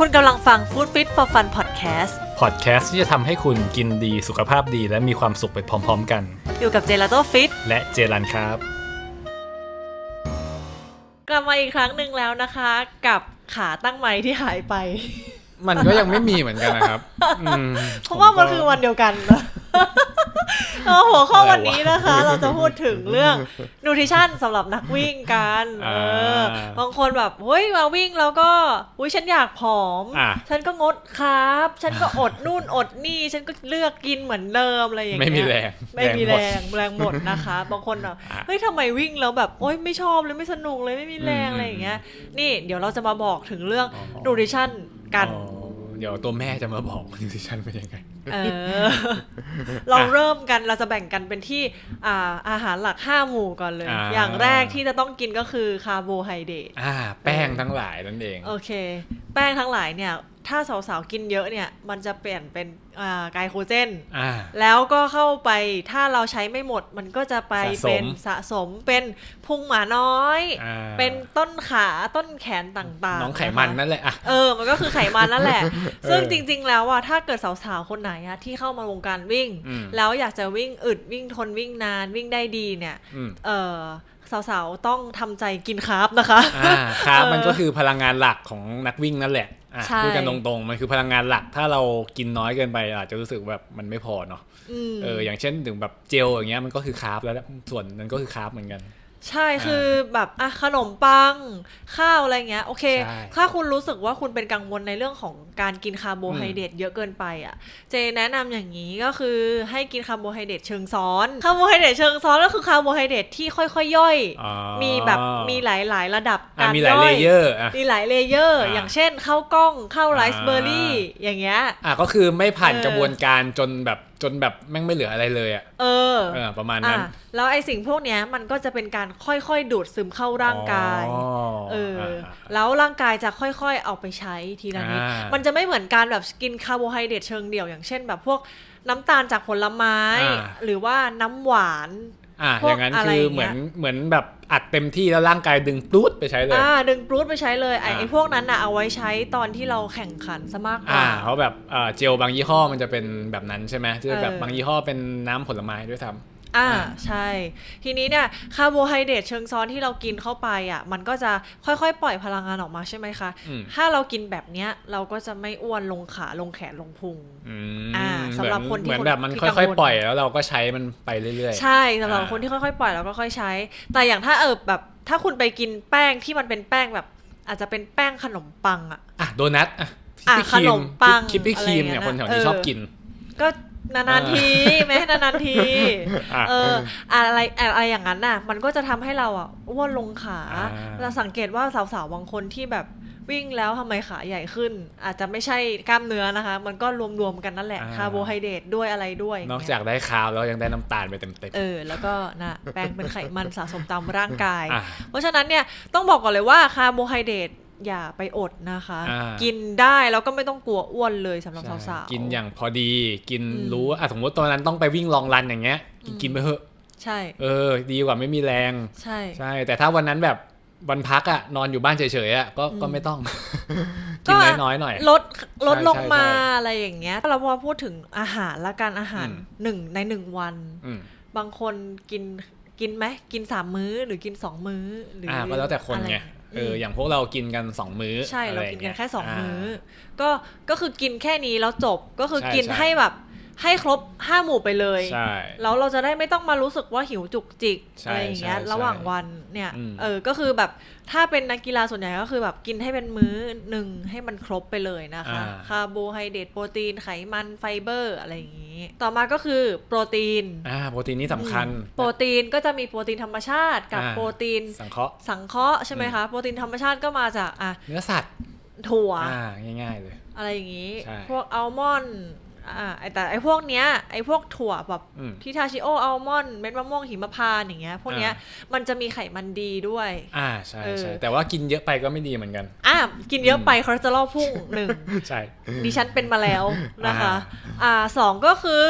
คุณกำลังฟัง Food Fit for Fun Podcast พอดแคสต์ที่จะทำให้คุณกินดีสุขภาพดีและมีความสุขไปพร้อมๆกัน อยู่กับเจลาโต้ฟิตและเจรันครับ กลับมาอีกครั้งหนึ่งแล้วนะคะ กับขาตั้งไม้ที่หายไป มันก็ยังไม่มีเหมือนกันนะครับอืมเพราะว่ามันคือวันเดียวกันนะเออหัวข้อวันนี้นะคะ เราจะพูดถึงเรื่อง nutrition สำหรับนักวิ่งกันเอออ่าบางคนแบบเฮ้ยมาวิ่งแล้วก็อุ้ยฉันอยากผอมอะฉันก็งดครับ ฉันก็อดนู่นอดนี่ ฉันก็เลือกกินเหมือนเดิมอะไรอย่างเงี้ยไม่มีแรงไม่มีหแรดงแรงหมดนะคะ บางคนอะอะเฮ้ยทำไมวิ่งแล้วแบบโอ๊ยไม่ชอบเลยไม่สนุกเลยไม่มีแรงอืมอะไรอย่างเงี้ยนี่เดี๋ยวเราจะมาบอกถึงเรื่องอ๋อ nutrition กัน อ๋อเดี๋ยวตัวแม่จะมาบอกว่านิวทริชั่นเป็นยังไง เออ เราเริ่มกันเราจะแบ่งกันเป็นที่อ่าอาหารหลัก 5 หมู่ก่อนเลย อ่า อย่างแรกที่จะต้องกินก็คือคาร์โบไฮเดรต อ่า แป้งทั้งหลายนั่นเอง โอเค แป้งทั้งหลายเนี่ย ถ้าสาวๆกินเยอะเนี่ย มันจะเปลี่ยนเป็นอ่าไกลโคเจนอ่าแล้วก็เข้าไปถ้าเราใช้ไม่หมด มันก็จะไปสะสมเป็นสะสมเป็นพุงหมาน้อยอ่าเป็นต้นขาต้นแขนต่างๆ น้องไขมันะคะนั่นแหละอะเออ มันก็คือไขมันนั่นแหละอซึ่งจริง ๆ แล้วอะถ้าเกิดสาวๆคนไหนอะที่เข้ามาวงการวิ่งอืมแล้วอยากจะวิ่งอึดวิ่งทนวิ่งนานวิ่งได้ดีเนี่ยอืมเออสาวๆ ต้องทำใจกินคาร์บนะคะอ่าครับเออมันก็คือพลังงานหลักของนักวิ่งนั่นแหละ อะใช่ พูดกันตรงๆ มันคือพลังงานหลัก ถ้าเรากินน้อยเกินไปอาจจะรู้สึกแบบมันไม่พอเนาะ อืม เอออย่างเช่นถึงแบบเจลอย่างเงี้ยมันก็คือคาร์บแล้วส่วนนั้นก็คือคาร์บเหมือนกัน ใช่คือแบบอะขนมปัง ข้าวอะไรเงี้ย โอเค ใช่ถ้าคุณรู้สึกว่าคุณเป็นกังวลในเรื่องของการกินคาร์โบไฮเดรตเยอะเกินไปอะ เจแนะนำอย่างนี้ก็คือให้กินคาร์โบไฮเดรตเชิงซ้อนคาร์โบไฮเดรตเชิงซ้อนก็คือคาร์โบไฮเดรตที่ค่อยๆย่อย อ๋อมีแบบมีหลายๆ ระดับอะการมีหลายย่เลอยเยอร์อะ มีหลายเลเยอร์ อ่าอย่างเช่นข้าวกล้องข้าวไรซ์อ่าเบอร์รี่อย่างเงี้ย อะก็คือไม่ผ่านเออ กระบวนการจนแบบจนแบบแม่งไม่เหลืออะไรเลยอะ เออเออประมาณอะนั้นแล้วไอ้สิ่งพวกเนี้ยมันก็จะเป็นการค่อยๆ ดูดซึมเข้าร่างกาย อ๋อเออ อะ แล้วร่างกายจะค่อยๆ เอาไปใช้ทีละนิด อ่ามัมันจะไม่เหมือนการแบบกินคาร์โบไฮเดรตเชิงเดี่ยว อย่างเช่นแบบพวกน้ำตาลจากผลไม้ อ่า หรือว่าน้ำหวาน อะพวอกย่างนั้นอะไรคืออย่างเงี้เหมือยนเหมือนแบบอัดเต็มที่แล้วร่างกายดึงปลูดไปใช้เลยอ่าดึงปรูดไปใช้เลยไอ้อ่าไอ้พวกนั้นน่ะเอาไว้ใช้ตอนที่เราแข่งขันซะมากกอ่าว่าเพราะแบบเอ่อเจลบางยี่ห้อมันจะเป็นแบบนั้นใช่ไหมที่แบบเออบางยี่ห้อเป็นน้ำผลไม้ด้วยซ้อ่า อ่าใช่ ทีนี้เนี่ยคาร์โบไฮเดรตเชิงซ้อนที่เรากินเข้าไปอะมันก็จะค่อยๆ ปล่อยพลังงานออกมาใช่ไหมคะำอืมถ้าเรากินแบบเนี้ยเราก็จะไม่อ้วนลงขาลงแขนลงพุงอืมอ่าสำหรับคนที่เหมือนแบบมันที่ค่กังวอยลๆปล่อยแล้วเราก็ใช้มันไปเรื่อยใช่สำหรับอ่าคนที่ค่อยๆ ปล่อยแล้วก็ค่อยใช้ แต่อย่างถ้าเออแบบถ้าคุณไปกินแป้งที่มันเป็นแป้งแบบอาจจะเป็นแป้งขนมปังอะๆอะโดนัทอะอะคิปปี้ครีขนมปังคิปปี้ครีมอะไรอย่างเงี้เนี่ยยคนแถวเอนี้อชอบกิน ก็ นานๆทีแม้นานๆทีอะเอออะไรอะไรอย่างนั้นน่ะ มันก็จะทำให้เราอะอ้วนลงขาอ่าเราสังเกตว่าสาวๆบางคนที่แบบวิ่งแล้วทำไมขาใหญ่ขึ้น อาจจะไม่ใช่กล้ามเนื้อนะคะ มันก็รวมๆกันนั่นแหละคาร์โบไฮเดรตด้วยอะไรด้วย นอกจากได้คาร์บแล้วยังได้น้ำตาลไปเต็มเออแล้วก็นะแปลงเป็นไขมันสะสมตามร่างกายๆอะเพราะฉะนั้นเนี่ยต้องบอกก่อนเลยว่าคาร์โบไฮเดรต อย่าไปอดนะคะอ่ากินได้แล้วก็ไม่ต้องกลัวอ้วนเลยสำหรับใช่สาวๆกินอย่างพอดี กินอืมรู้อะสมมติตอนนั้นต้องไปวิ่งลองรันอย่างเงี้ยกินกินไปเถอะ ใช่ เออ ดีกว่าไม่มีแรง ใช่ ใช่ แต่ถ้าวันนั้นแบบวันพักอะนอนอยู่บ้านเฉยๆอะก็อืมก็ไม่ต้องก็กินน้อยๆหน่อยลดลดใช่ลงมาใช่ใช่อะไรอย่างเงี้ยเราพอพูดถึงอาหารละกันอาหารอืมหนึ่งในหนึ่งวันอืมบางคนกินกินไหมกินสามมื้อหรือกินสองมื้อหรืออ่าอ่าก็แล้วแต่คนไง เอออย่างพวกเรากินกันสองมื้อ ใช่เราะไกินกันแค่สองามื้อ ก็ก็คือกินแค่นี้แล้วจบก็คือใช่กินใช่ให้แบบ ให้ครบห้าหมู่ไปเลย ใช่ แล้วเราจะได้ไม่ต้องมารู้สึกว่าหิวจุกจิกใช่อะไรอย่างเงี้ยใช่ระหว่างวันเนี่ยอืม เออก็คือแบบถ้าเป็นนักกีฬาส่วนใหญ่ก็คือแบบกินให้เป็นมื้อหนึ่งให้มันครบไปเลยนะคะคาร์โบไฮเดรตโปรตีนไขมันไฟเบอร์อะไรอย่างงี้ ต่อมาก็คือโปรตีน อ่าโปรตีนนี่สำคัญ โปรตีนก็จะมีโปรตีนธรรมชาติกับอ่า โปรตีนสังเคราะห์ สังเคราะห์ใช่ไหมคะ โปรตีนธรรมชาติก็มาจากอะเนื้อสัตว์ถั่ว อ่าง่ายๆเลย อะไรอย่างงี้ ใช่ พวกอัลมอนด์ อ่าไอ้แต่ไอ้พวกเนี้ยไอ้พวกถั่วแบบอืมที่ทาชิโออัลมอนด์เม็ดมะม่วงหิมพานต์อย่างเงี้ยพวกเนี้ยอ่มันจะมีไขมันดีด้วย อ่าใช่เออใช่แต่ว่ากินเยอะไปก็ไม่ดีเหมือนกัน อะกินเยอะไปคอเลสเตอรอลพุ่งหนึ่ง ใช่ ดิฉันเป็นมาแล้วนะคะ อ่าอ่าสองก็คือ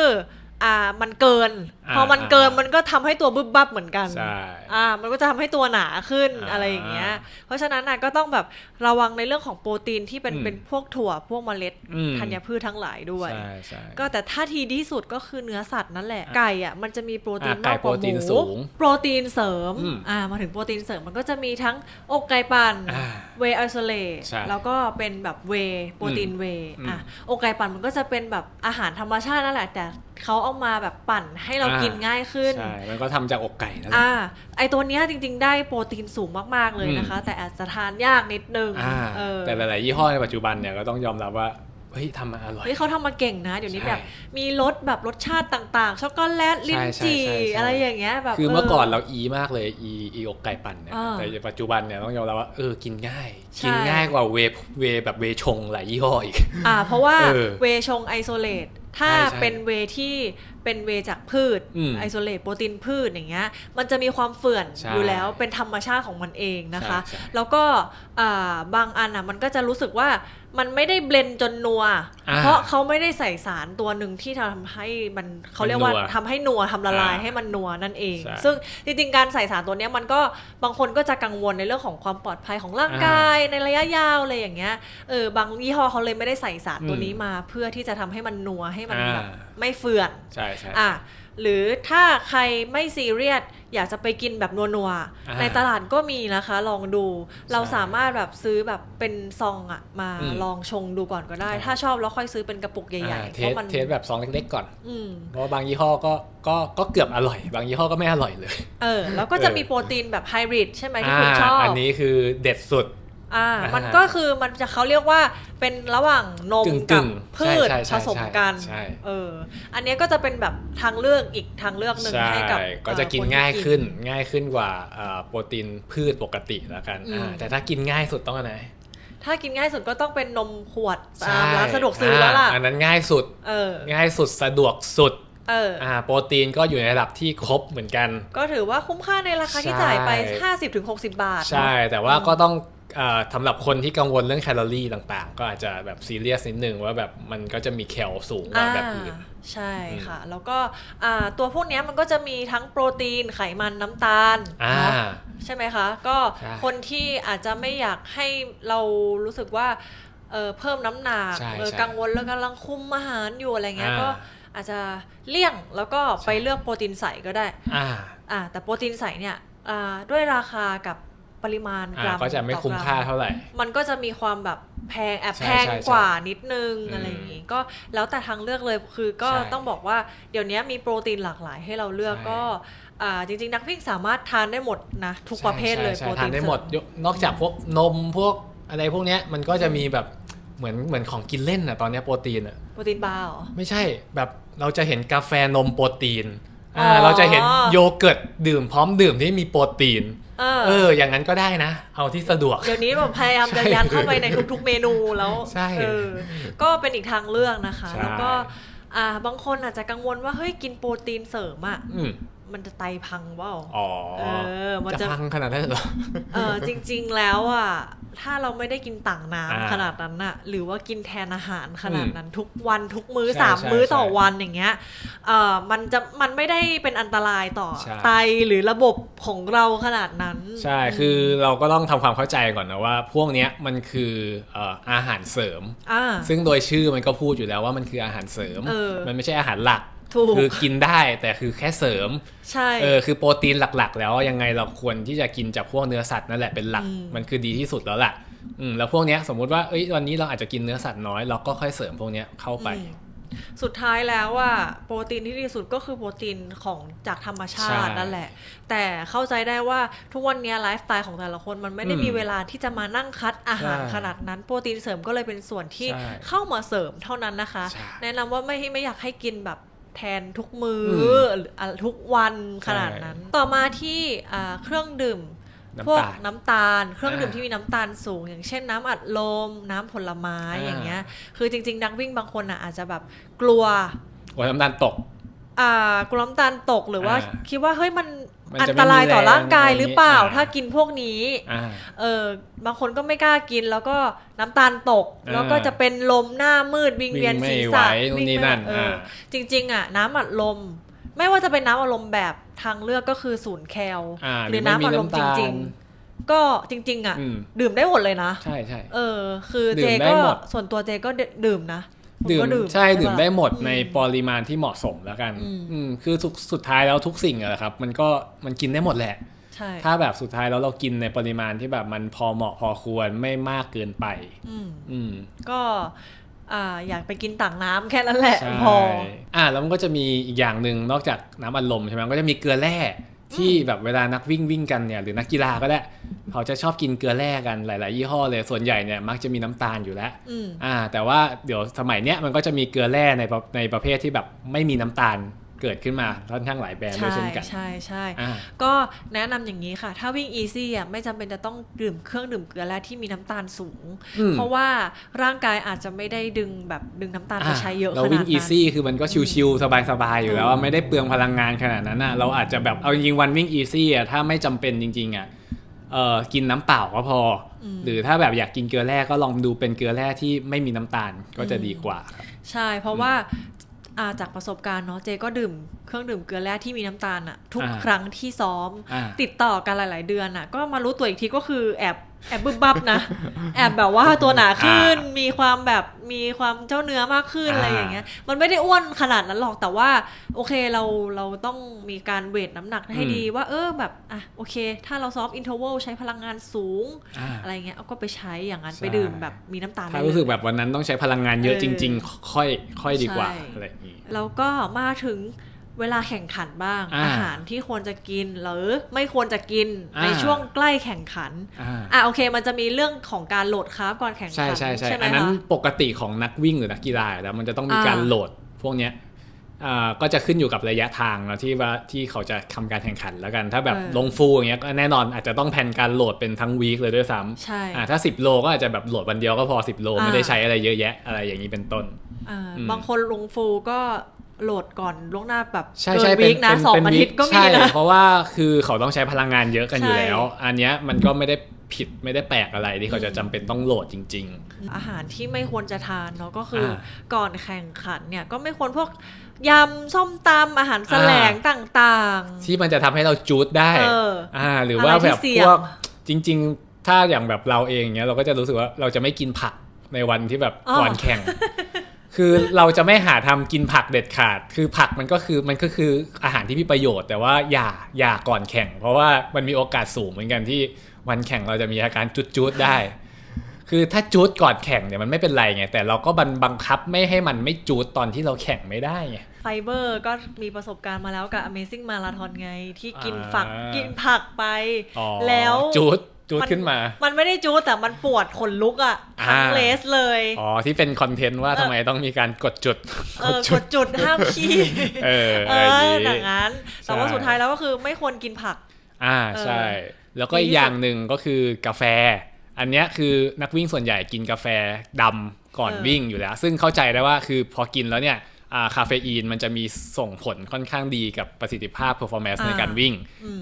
อ่ามันเกินอ่าพอมันเกินอ่ามัมันก็ทำให้ตัวบึบบับเหมือนกันใช่อ่ามันก็จะทำให้ตัวหนาขึ้นอ่าอะไรอย่างเงี้ย เพราะฉะนั้นน่ะก็ต้องแบบระวังในเรื่องของโปรตีนที่เป็นอืมเป็นพวกถั่วพวกเมล็ดอืมธัญพืชทั้งหลายด้วยใช่ใช่ก็แต่ถ้าทีที่สุดก็คือเนื้อสัตว์นั่นแหละไก่อะมันจะมีโปรตีนอะไก่มากกว่าหโปรตีมูนสูงโปรตีนเสริมอืมอ่ามาถึงโปรตีนเสริมมันก็จะมีทั้งอกไก่ปั่นอ่าเวย์ไอโซเลตใช่แล้วก็เป็นแบบเวย์โปรตีนเวย์อืมอะอกไก่ปั่นมันก็จะเป็นแบบอาหารธรรมชาตินั่นแหละแต่เขาเอามาแบบปั่นให้เราอ่ากิกินง่ายขึ้น ใช่ มันก็ทำจากอกไก่นั่นแหละอ่า ไอตัวเนี้ยจริง ๆ ได้โปรตีนสูงมาก ๆ เลยนะคะ แต่อาจจะทานยากนิดนึงอ่าเออแต่หลาย ๆ ยี่ห้อในปัจจุบันเนี่ยก็ต้องยอมรับว่าเฮ้ยทำมาอร่อยเฮ้ยเขาทำมาเก่งนะ เดี๋ยวนี้ใช่แบบมีรสแบบรสชาติต่างๆช็อกโกแลตลิ้นจี่ใช่ใช่ใช่อะไรอย่างเงี้ยแบบคือเมื่อก่อนเราอีมากเลยอีอีอกไก่ปั่นเนี่ยอ่าแต่ปัจจุบันเนี่ยต้องยอมรับว่าเออกินง่ายใช่กินง่ายกว่าเวเวแบบเวชงหลายยี่ห้ออีกอ่าเพราะว่าเออเวชงไอโซเลต ถ้าใช่ใช่เป็นเวที่เป็นเวจากพืชอืมไอโซเลตโปรตีนพืชอย่างเงี้ยมันจะมีความเฟื่อนใช่อยู่แล้วเป็นธรรมชาติของมันเองนะคะใช่ใช่แล้วก็อ่าบางอันอะมันก็จะรู้สึกว่า มันไม่ได้เบลนด์จนนัวอ่าเพราะเขาไม่ได้ใส่สารตัวหนึ่งที่ทำให้มันเขาเรียกว่ามันนัวทำให้นัวทำละลายอ่าให้มันนัวนั่นเองใช่ซึ่งจริงๆการใส่สารตัวเนี้ยมันก็บางคนก็จะกังวลในเรื่องของความปลอดภัยของร่างกายในระยะยาวอะไรอย่างเงี้ยเออบางยี่ห้อเขาเลยไม่ได้ใส่สารตัวนี้มา เพื่อที่จะทำให้มันนัวให้มันแบบอ่าไม่เฟื่อนใช่ใช่อะ หรือถ้าใครไม่ซีเรียสอยากจะไปกินแบบนัวอ่าๆในตลาดก็มีนะคะ ลองดู เราใช่สามารถแบบซื้อแบบเป็นซองอะมาอืมลองชงดูก่อนก็ได้ใช่ถ้าชอบแล้วค่อยซื้อเป็นกระปุกใหญ่อ่าๆเทเพสราะมันเทสแบบซองเล็กๆก่อนอืมเพราะว่าบางยี่ห้อก็ก็ก็เกือบอร่อย บางยี่ห้อก็ไม่อร่อยเลย เออ แล้วก็จะเออมีโปรตีนแบบไฮบริดใช่ไหมที่คุณชอบ อันนี้คือเด็ดสุด อ่าอ่ามัมันก็คือมันจะเขาเรียกว่าเป็นระหว่างนมกึ่กับงๆพืชใช่ใช่ผสมกันใช่เอออันเนี้ยก็จะเป็นแบบทางเลือกอีกทางเลือกหนึ่งใช่ให้กับก็จะกินเอ่อคที่ง่ายขึ้นง่ายขึ้นกว่าเอ่อโปรตีนพืชปกติแล้วกันอืมอ่าแต่ถ้ากินง่ายสุดต้องอันไหนถ้ากินง่ายสุดก็ต้องเป็นนมขวดใช่ตามร้านสะดวกซื้อแล้วล่ะาอันนั้นง่ายสุดเออง่ายสุดสะดวกสุดเอออ่าโปรตีนก็อยู่ในระดับที่ครบเหมือนกัน ก็ถือว่าคุ้มค่าในราคาที่ใช่จ่ายไป 50-60 บาท ใช่เนอะแต่ว่าก็ต้องเอ่อ สำหรับคนที่กังวลเรื่องแคลอรี่ต่างๆ ก็อาจจะแบบซีเรียสนิดนึงว่าแบบมันก็จะมีแคลสูงกว่าแบบอื่นอ่าใช่ค่ะ แล้วก็อ่าตัวพวกเนี้ยมันก็จะมีทั้งโปรตีนไขมันน้ำตาลอ่าเนอะใช่ไหมคะ ก็ใช่คนที่อาจจะไม่อยากให้เรารู้สึกว่าเออเพิ่มน้ำหนักใช่เออใช่กังวลแล้วกำลังคุมอาหารอยู่อะไรเงี้ยอ่าก็อาจจะเลี่ยงแล้วก็ไปใช่เลือกโปรตีนใสก็ได้อ่าอ่าแต่โปรตีนใสเนี่ยอ่าด้วยราคากับ ปริมาณกอ่ารัมก็จะไม่ต่อคุ้มกรัค่าเท่าไหร่ มันก็จะมีความแบบแพงแอบใช่แพงใช่กว่านิดนึงอืมอะไรอย่างงี้ก็แล้วแต่ทางเลือกเลยคือก็ใช่ต้องบอกว่าเดี๋ยวนี้มีโปรตีนหลากหลายให้เราเลือกใช่ก็อ่าจริงๆ นักวิ่งสามารถทานได้หมดนะทุกประเภทเลยใช่โปรใช่ตีทานนได้หมดเสริยกนอกจากพวกนมพวกอะไรพวกเนี้ยมันก็จะมีแบบเหมือนเหมือนของกินเล่นอะตอนเนี้ยโปรตีนอะโปรตีนบาร์เหรอไม่ใช่แบบเราจะเห็นกาแฟนมโปรตีนอ๋อ่าอเราจะเห็นโยเกิร์ตดื่มพร้อมดื่มที่มีโปรตีน เออเออ อย่างนั้นก็ได้นะ เอาที่สะดวก เดี๋ยวนี้แบบพยายามจะใช่ยัดเข้าไปในทุกๆเมนูแล้วใช่เออก็เป็นอีกทางเลือกนะคะใช่แล้วก็อ่าบางคนอาจจะกังวลว่าเฮ้ยกินโปรตีนเสริมอะอื มมันจะไตพังเปล่าอ๋อเออมันจะจะพังขนาดนั้นเหรอเออจริง ๆ แล้วอะถ้าเราไม่ได้กินต่างอ่าน้ำขนาดนั้นน่ะหรือว่ากินแทนอาหารขนาดนั้นทุกวันทุกมื้อใช่สามใช่มื้อต่อใช่วันอย่างเงี้ยเออมันจะมันไม่ได้เป็นอันตรายต่อใช่ไตหรือระบบของเราขนาดนั้น ใช่คือเราก็ต้องทำความเข้าใจก่อนนะว่า พวกเนี้ยมันคือเอ่ออาหารเสริมอ่าซึ่งโดยชื่อมันก็พูดอยู่แล้วว่ามันคืออาหารเสริมเออมันไม่ใช่อาหารหลัก ถูกคือกินได้แต่คือแค่เสริม ใช่เออคือโปรตีนหลักๆ แล้วยังไงเราควรที่จะกินจากพวกเนื้อสัตว์นั่นแหละเป็นหลักอืมมันคือดีที่สุดแล้วล่ะอืมแล้วพวกเนี้ยสมมุติว่าเอ้ยวันนี้เราอาจจะกินเนื้อสัตว์น้อยเราก็ค่อยเสริมพวกเนี้ยเข้าไปอืมสุดท้ายแล้วว่าโปรตีนที่ดีสุดก็คือโปรตีนของจากธรรมชาติใช่นั่นแหละ แต่เข้าใจได้ว่าทุกวันนี้ไลฟ์สไตล์ของแต่ละคนมันไม่ได้อืมมีเวลาที่จะมานั่งคัดอาหารใช่ขนาดนั้น โปรตีนเสริมก็เลยเป็นส่วนที่ใช่เข้ามาเสริมเท่านั้นนะคะใช่แนะนำว่าไม่ให้ไม่อยากให้กินแบบ แทนทุกมือมหรืออะทุกวันขนาดนั้น ต่อมาที่อ่าเครื่องดื่มน้ำพวกตาลน้ำตาล เครื่องดื่มอ่าที่มีน้ำตาลสูง อย่างเช่นน้ำอัดลม น้ำผลไม้อ่าอย่างเงี้ย คือจริง ๆ นักวิ่งบางคนอะอาจจะแบบกลัวหัวน้ำตาลตกอ่ากลัวน้ำตาลตกหรือว่าอ่าคิดว่าเฮ้ยมันมัน อันจะตไม่รายมีต่อแร่างกายหรือเปล่าะไย่งงี้ถ้ากินพวกนี้อ่าเออบางคนก็ไม่กล้ากินแล้วก็น้ำตาลตกอ่าแล้วก็จะเป็นลมหน้ามืดวิงเวียนวิ่งไม่ศีรษะไหวนู่นนี่นั่นเอออ่าจริง ๆ อะ น้ำอัดลม ไม่ว่าจะเป็นน้ำอัดลมแบบทางเลือกก็คือศูนย์แคลอ่าหรือน้ำอัดลมจริง ๆก็จริง ๆ อะอืมดื่มได้หมดเลยนะ ใช่ใช่เออ คือดื่เจมได้ก็หมดส่วนตัวเจก็ดื่มนะผ ดื่มก็ใช่ดื่มปะได้หมดอืในปริมาณที่เหมาะสมแล้วกันอืมอืมคือสุดสุดท้ายแล้วทุกสิ่งอะครับ มันก็มันกินได้หมดแหละใช่ถ้าแบบสุดท้ายแล้วเรากินในปริมาณที่แบบมันพอเหมาะพอควรไม่มากเกินไป อืมอืมก็อ่าอยากไปกินต่างน้ำแค่นั้นแหละใช่พออ่าแล้วมันก็จะมีอีกอย่างหนึ่งนอกจากน้ำอัดลมใช่ไหมมันก็จะมีเกลือแร่ ที่แบบเวลานักวิ่งวิ่งกันเนี่ยหรือนักกีฬาก็ได้เขาจะชอบกินเกลือแร่กันหลาย ๆ ยี่ห้อเลยส่วนใหญ่เนี่ยมักจะมีน้ำตาลอยู่แล้วอืมอ่า แต่ว่าเดี๋ยวสมัยเนี้ยมันก็จะมีเกลือแร่ในประในประเภทที่แบบไม่มีน้ำตาล เกิดขึ้นมาค่อนข้างหลายแบรนด์ด้วยใช่เช่นกันใช่ใช่อ่าก็แนะนำอย่างนี้ค่ะ ถ้าวิ่งอีซี่อะไม่จำเป็นจะต้องดื่มเครื่องดื่มเกลือแร่ที่มีน้ำตาลสูงอืมเพราะว่าร่างกายอาจจะไม่ได้ดึงแบบดึงน้ำตาลไปใช้เยอะขเรานาดวิ่งนั้นอีซี่คือมันก็ชิวๆสบายๆอยู่แล้วอะไม่ได้เปลืองพลังงานขนาดนั้นอะเราอาจจะแบบเอาจริงๆวันวิ่งอีซี่อะถ้าไม่จำเป็นจริงๆอะเออกินน้ำเปล่าก็พออมหรือถ้าแบบอยากกินเกลือแร่ก็ลองดูเป็นเกลือแร่ที่ไม่มีน้ำตาลก็จะดีกว่าครับใช่ เพราะว่า อ่าจากประสบการณ์เนาะเจก็ดื่มเครื่องดื่มเกลือแร่ที่มีน้ำตาลอะทุกอ่าครั้งที่ซ้อมอ่าติดต่อกันหลาย ๆ เดือนอะก็มารู้ตัวอีกทีก็คือแอบ แอบบึ้มบับนะ แอบแบบว่าตัวหนาขึ้น มีความแบบมีความเจ้าเนื้อมากขึ้นอ่าอะไรอย่างเงี้ย มันไม่ได้อ้วนขนาดนั้นหรอกแต่ว่า โอเคเราเราต้องมีการเวทน้ำหนักให้ดีว่าเออแบบอะโอเค ถ้าเราซ้อมอินเทอร์วลใช้พลังงานสูงอ่าอะไรเงี้ยเอาก็ไปใช้อย่างนั้นใช่ไปดื่มแบบมีน้ำตาลถ้าได้รู้สึกเลยแบบวันนั้นต้องใช้พลังงานเยอะเออจริง ๆ ค่อยค่อยดีกว่าใช่อะไรอย่างงี้แล้วก็มาถึง เวลาแข่งขันบ้างอ่าอาหารที่ควรจะกินหรือไม่ควรจะกินอ่าในช่วงใกล้แข่งขันอ่าอะโอเค มันจะมีเรื่องของการโหลดคาร์บก่อนแข่งใช่ขันใช่ใช่ไหมอันนั้นคะปกติของนักวิ่งหรือนักกีฬาแล้วมันจะต้องมีอ่าการโหลดพวกเนี้ยอ่าก็จะขึ้นอยู่กับระยะทางแล้วที่ว่าที่เขาจะทำการแข่งขันแล้วกัน ถ้าแบบลงฟูลอย่างเงี้ยก็แน่นอนอาจจะต้องแผนการโหลดเป็นทั้งวีคเลยด้วยซ้ำใช่อ่าถ้า 10 โลก็อาจจะแบบโหลดวันเดียวก็พอ 10 โลอ่าไม่ได้ใช้อะไรเยอะแยะอะไรอย่างนี้เป็นต้นอ่าอืมบางคนลงฟูลก็ โหลดก่อนล่วงหน้าแบบใช่เกิใช่นวีคนะสองอาทิตย์ก็มีใช่นะเพราะว่าคือเขาต้องใช้พลังงานเยอะกันอยู่ใช่แล้ว อันเนี้ยมันก็ไม่ได้ผิดไม่ได้แปลกอะไรที่เขาจะจำเป็นต้องโหลดจริงอาหารที่ไม่ควรจะทานเนาะก็คืออาก่อนแข่งขันเนี่ยก็ไม่ควรพวกยำส้มตำอาหารแสลงต่างๆ ที่มันจะทำให้เราจูดได้เอออ่าหรือว่าอะไรที่แบบเสี่พยงวกจริง ๆ ถ้าอย่างแบบเราเองเนี้ยเราก็จะรู้สึกว่าเราจะไม่กินผักในวันที่แบบก่อนแข่ง คือเราจะไม่หาทำกินผักเด็ดขาด คือผักมันก็คือมันก็คืออาหารที่มีประโยชน์ แต่ว่าอย่าอย่าก่อนแข่ง เพราะว่ามันมีโอกาสสูงเหมือนกันที่วันแข่งเราจะมีอาการจุดจุดๆได้ คือถ้าจูดก่อนแข่งเนี่ยมันไม่เป็นไรไงแต่เราก็บันบังคับไม่ให้มันไม่จูดตอนที่เราแข่งไม่ได้ไงๆไฟเบอร์ก็มีประสบการณ์มาแล้วกับ Amazing Marathon ไงที่กินอ่าฝักกินผักไปอ๋อแล้วจูด จูดขึ้นมา มันไม่ได้จูดแต่มันปวดขนลุกอะ่ะทั้งอ่าเลสเลย อ๋อ ที่เป็นคอนเทนต์ว่าทำไมต้องมีการกดจุด เออ กดจุดห้ามขี้เออเออะไรออย่างอย่างี้งนั้น แต่ว่าใช่สุดท้ายแล้วก็คือไม่ควรกินผัก อ่าเออใช่ แล้วก็ดีที่อีกอย่างหนึ่งก็คือกาแฟ อันเนี้ยคือนักวิ่งส่วนใหญ่กินกาแฟดำก่อนเออวิ่งอยู่แล้ว ซึ่งเข้าใจได้ว่าคือพอกินแล้วเนี่ยอ่าคาเฟอีนมันจะมีส่งผลค่อนข้างดีกับประสิทธิภาพ performance ในการวิ่ง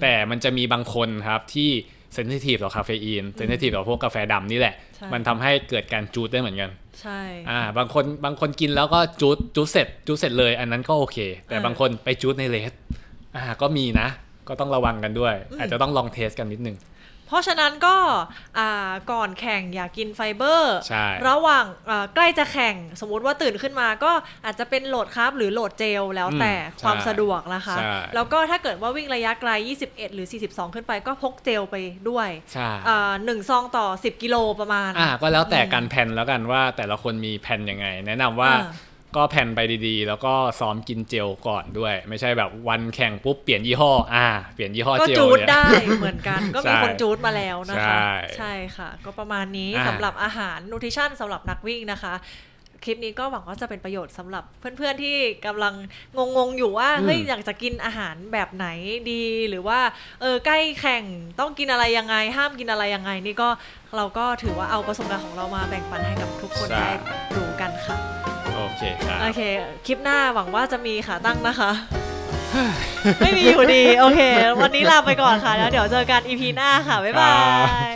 แต่มันจะมีบางคนครับที่ เซนซิทีฟต่อคาเฟอีนเซนซิทีฟต่อพวกกาแฟดำนี่แหละใช่มันทำให้เกิดการจูดได้เหมือนกัน ใช่อ่าบางคนบางคนกินแล้วก็จูดจูดเสร็จจูดเสร็จเลย อันนั้นก็โอเค แต่เออบางคนไปจูดในเลสอ่าก็มีนะ ก็ต้องระวังกันด้วย อาจจะต้องลองเทสกันนิดนึง เพราะฉะนั้นก็อ่าก่อนแข่งอย่ากินไฟเบอร์ใช่ระหว่างอ่าใกล้จะแข่งสมมุติว่าตื่นขึ้นมาก็อาจจะเป็นโหลดคาร์บหรือโหลดเจลแล้วแต่อืมความใช่สะดวกนะคะใช่แล้วก็ถ้าเกิดว่าวิ่งระยะไกล 21 หรือ 42 ขึ้นไปก็พกเจลไปด้วยใช่อ่าหนึ่งซองต่อ 10 กิโลประมาณอ่าก็แล้วแต่การแผนแล้วกันว่าแต่ละคนมีแผนยังไง แนะนำว่าอ่า ก็แผนไปดีๆ แล้วก็ซ้อมกินเจลก่อนด้วย ไม่ใช่แบบวันแข่งปุ๊บเปลี่ยนยี่ห้อ อ่า เปลี่ยนยี่ห้อก็เจลจูดเนี่ยได้เหมือนกัน ก็มีใช่คนจูดมาแล้วนะคะ ใช่ใช่ค่ะ ก็ประมาณนี้อ่าสำหรับอาหารนูทริชั่นสำหรับนักวิ่งนะคะคลิปนี้ก็หวังว่าจะเป็นประโยชน์สำหรับเพื่อนๆที่กำลังงงๆอยู่ว่าเฮ้ยอยากจะกินอาหารแบบไหนดีหรือว่าเออใกล้แข่งต้องกินอะไรยังไง ห้ามกินอะไรยังไง นี่ก็เราก็ถือว่าเอาประสบการณ์ของเรามาแบ่งปันให้กับทุกคนใช่ได้รู้กันค่ะโอ เคครับ โอเค คลิปหน้าหวังว่าจะมีขาตั้งนะคะ ไม่มีอยู่ดี โอเค วันนี้ลาไปก่อนค่ะ แล้วเดี๋ยวเจอกันอีพีหน้าค่ะ บ๊ายบาย